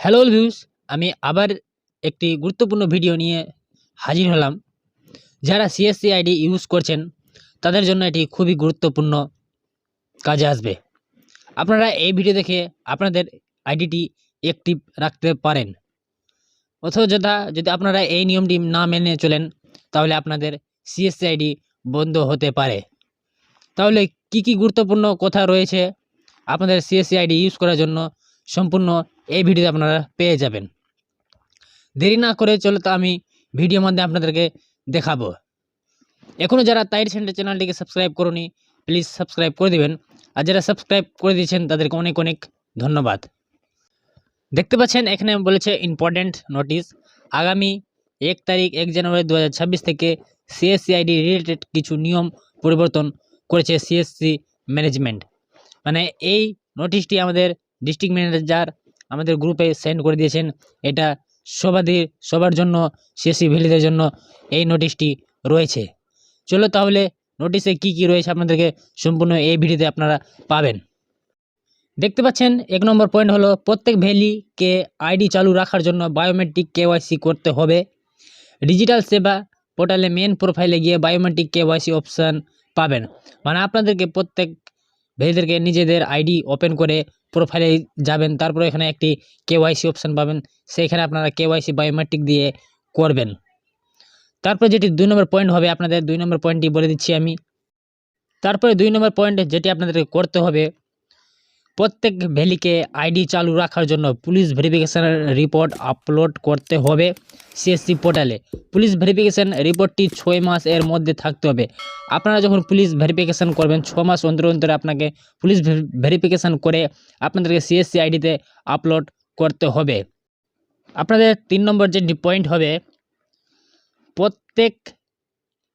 Hello views আমি আবার একটি গুরুত্বপূর্ণ ভিডিও নিয়ে হাজির হলাম। যারা সিএসসি আইডি ইউজ করছেন, তাদের জন্য এটি খুবই গুরুত্বপূর্ণ কাজে আসবে। আপনারা এই ভিডিও দেখে আপনাদের আইডিটি অ্যাক্টিভ রাখতে পারেন। অথবা যথা যদি আপনারা এই নিয়মটি না মেনে চলেন, তাহলে আপনাদের সিএসসি আইডি বন্ধ হতে পারে। তাহলে কি কি গুরুত্বপূর্ণ কথা রয়েছে আপনাদের সিএসসি আইডি ইউজ করার জন্য সম্পূর্ণ এই ভিডিওতে আপনারা পেয়ে যাবেন। দেরি না করে চলে তো আমি ভিডিওর মধ্যে আপনাদেরকে দেখাবো। এখনও যারা তাইর সেন্টার চ্যানেলটিকে সাবস্ক্রাইব করুনি প্লিজ সাবস্ক্রাইব করে দিবেন। আর যারা সাবস্ক্রাইব করে দিয়েছেন, তাদেরকে অনেক অনেক ধন্যবাদ। দেখতে পাচ্ছেন, এখানে বলেছে ইম্পর্ট্যান্ট নোটিশ আগামী এক তারিখ, এক জানুয়ারি দু হাজার ছাব্বিশ থেকে সিএসসি আইডি রিলেটেড কিছু নিয়ম পরিবর্তন করেছে সিএসসি ম্যানেজমেন্ট মানে এই নোটিশটি আমাদের ডিস্ট্রিক্ট ম্যানেজার আমাদের গ্রুপে সেন্ড করে দিয়েছেন। এটা সবাদের, সবার জন্য সিএসসি ভ্যালিদের জন্য এই নোটিশটি রয়েছে। চলো তাহলে নোটিশে কি কি রয়েছে আপনাদেরকে সম্পূর্ণ এই ভিডিওতে আপনারা পাবেন। দেখতে পাচ্ছেন, এক নম্বর পয়েন্ট হলো প্রত্যেক ভ্যালিকে আইডি চালু রাখার জন্য বায়োমেট্রিক কেওয়াইসি করতে হবে। ডিজিটাল সেবা পোর্টালে মেন প্রোফাইলে গিয়ে বায়োমেট্রিক কেওয়াইসি অপশান পাবেন। মানে আপনাদেরকে প্রত্যেক ভ্যালিদেরকে নিজেদের আইডি ওপেন করে প্রোফাইলে যাবেন, তারপরে এখানে একটি কেওয়াইসি অপশান পাবেন, সেইখানে আপনারা কেওয়াইসি বায়োমেট্রিক দিয়ে করবেন। তারপরে যেটি দুই নম্বর পয়েন্ট হবে, আপনাদের দুই নম্বর পয়েন্টটি বলে দিচ্ছি আমি। তারপরে দুই নম্বর পয়েন্ট যেটি আপনাদেরকে করতে হবে প্রত্যেক ভ্যালিকে আইডি চালু রাখার জন্য পুলিশ ভেরিফিকেশান রিপোর্ট আপলোড করতে হবে সিএসসি পোর্টালে পুলিশ ভেরিফিকেশান রিপোর্টটি ছয় মাস এর মধ্যে থাকতে হবে। আপনারা যখন পুলিশ ভেরিফিকেশান করবেন ছ মাস অন্তর অন্তরে আপনাকে পুলিশ ভেরিফিকেশান করে আপনাদেরকে সিএসসি আইডিতে আপলোড করতে হবে। আপনাদের তিন নম্বর যে পয়েন্ট হবে, প্রত্যেক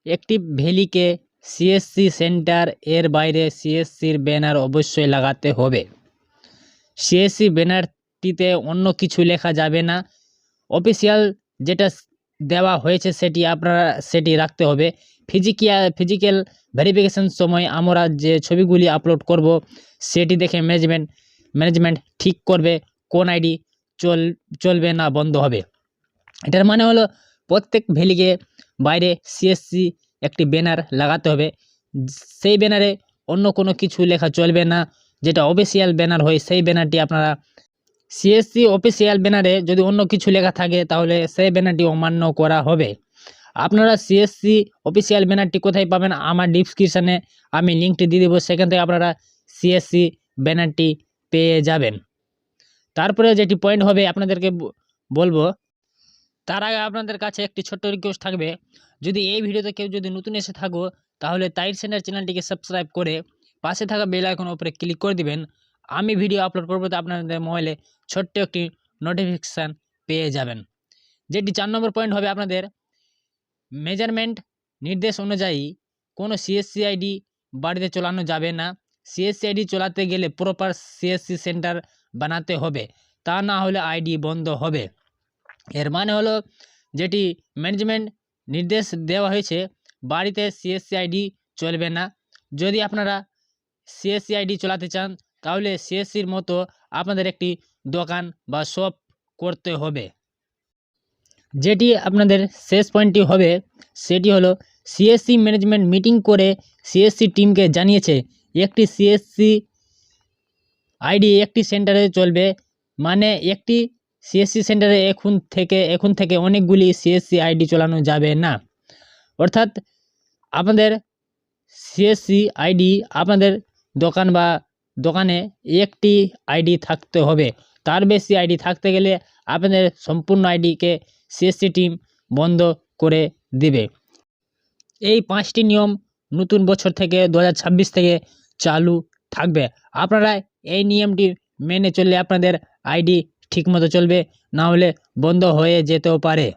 একটি ভ্যালিকে সিএসসি সেন্টার এর বাইরে সিএসসির ব্যানার অবশ্যই লাগাতে হবে। সিএসসি ব্যানারটিতে অন্য কিছু লেখা যাবে না। অফিসিয়াল যেটা দেওয়া হয়েছে সেটি আপনারা, সেটি রাখতে হবে। ফিজিকিয়া ফিজিক্যাল ভেরিফিকেশন সময় আমরা যে ছবিগুলি আপলোড করব, সেটি দেখে ম্যানেজমেন্ট ম্যানেজমেন্ট ঠিক করবে কোন আইডি চল, চলবে না বন্ধ হবে। এটার মানে হলো প্রত্যেক ভ্যালিকে বাইরে সিএসসি একটি ব্যানার লাগাতে হবে। সেই ব্যানারে অন্য কোনো কিছু লেখা চলবে না। যেটা অফিসিয়াল ব্যানার হয়, সেই ব্যানারটি আপনারা সিএসসি অফিসিয়াল ব্যানারে যদি অন্য কিছু লেখা থাকে, তাহলে সেই ব্যানারটি অমান্য করা হবে। আপনারা সিএসসি অফিসিয়াল ব্যানারটি কোথায় পাবেন আমার ডিসক্রিপশানে আমি লিঙ্কটি দিয়ে দেবো। সেখান থেকে আপনারা সিএসসি ব্যানারটি পেয়ে যাবেন। তারপরে যেটি পয়েন্ট হবে, আপনাদেরকে বলব, তার আগে আপনাদের কাছে একটি ছোট্ট রিকোয়েস্ট থাকবে। যদি এই ভিডিওতে কেউ যদি নতুন এসে থাকো, তাহলে তাইর সেন্টার চ্যানেলটিকে সাবস্ক্রাইব করে পাশে থাকা বেল আইকন উপরে ক্লিক করে দিবেন। আমি ভিডিও আপলোড করব তো আপনাদের মোবাইলে ছোট্ট একটি নোটিফিকেশান পেয়ে যাবেন। যেটি চার নম্বর পয়েন্ট হবে আপনাদের মেজারমেন্ট নির্দেশ অনুযায়ী কোনো সিএসসি আইডি বাড়িতে চালানো যাবে না। সিএসসি আইডি চালাতে গেলে প্রপার সিএসসি সেন্টার বানাতে হবে, তা না হলে আইডি বন্ধ হবে। এর মানে হলো যেটি ম্যানেজমেন্ট নির্দেশ দেওয়া হয়েছে, বাড়িতে সিএসসি আইডি চলবে না। যদি আপনারা সিএসসি আইডি চালাতে চান, তাহলে সিএসসির মতো আপনাদের একটি দোকান বা শপ করতে হবে। যেটি আপনাদের শেষ পয়েন্টটি হবে, সেটি হলো সিএসসি ম্যানেজমেন্ট মিটিং করে সিএসসি টিমকে জানিয়েছে, একটি সিএসসি আইডি একটি সেন্টারে চলবে মানে একটি সিএসসি সেন্টারে এখন থেকে এখন থেকে অনেকগুলি সিএসসি আইডি চালানো যাবে না। অর্থাৎ আপনাদের সিএসসি আইডি আপনাদের দোকান বা দোকানে একটি আইডি থাকতে হবে। তার বেশি আইডি থাকতে গেলে আপনাদের সম্পূর্ণ আইডিকে সিএসসি টিম বন্ধ করে দিবে। এই পাঁচটি নিয়ম নতুন বছর থেকে দু হাজার ছাব্বিশ থেকে চালু থাকবে। আপনারা এই নিয়মটি মেনে চললে আপনাদের আইডি ঠিকমতো চলবে না হলে বন্ধ হয়ে যেতেও পারে।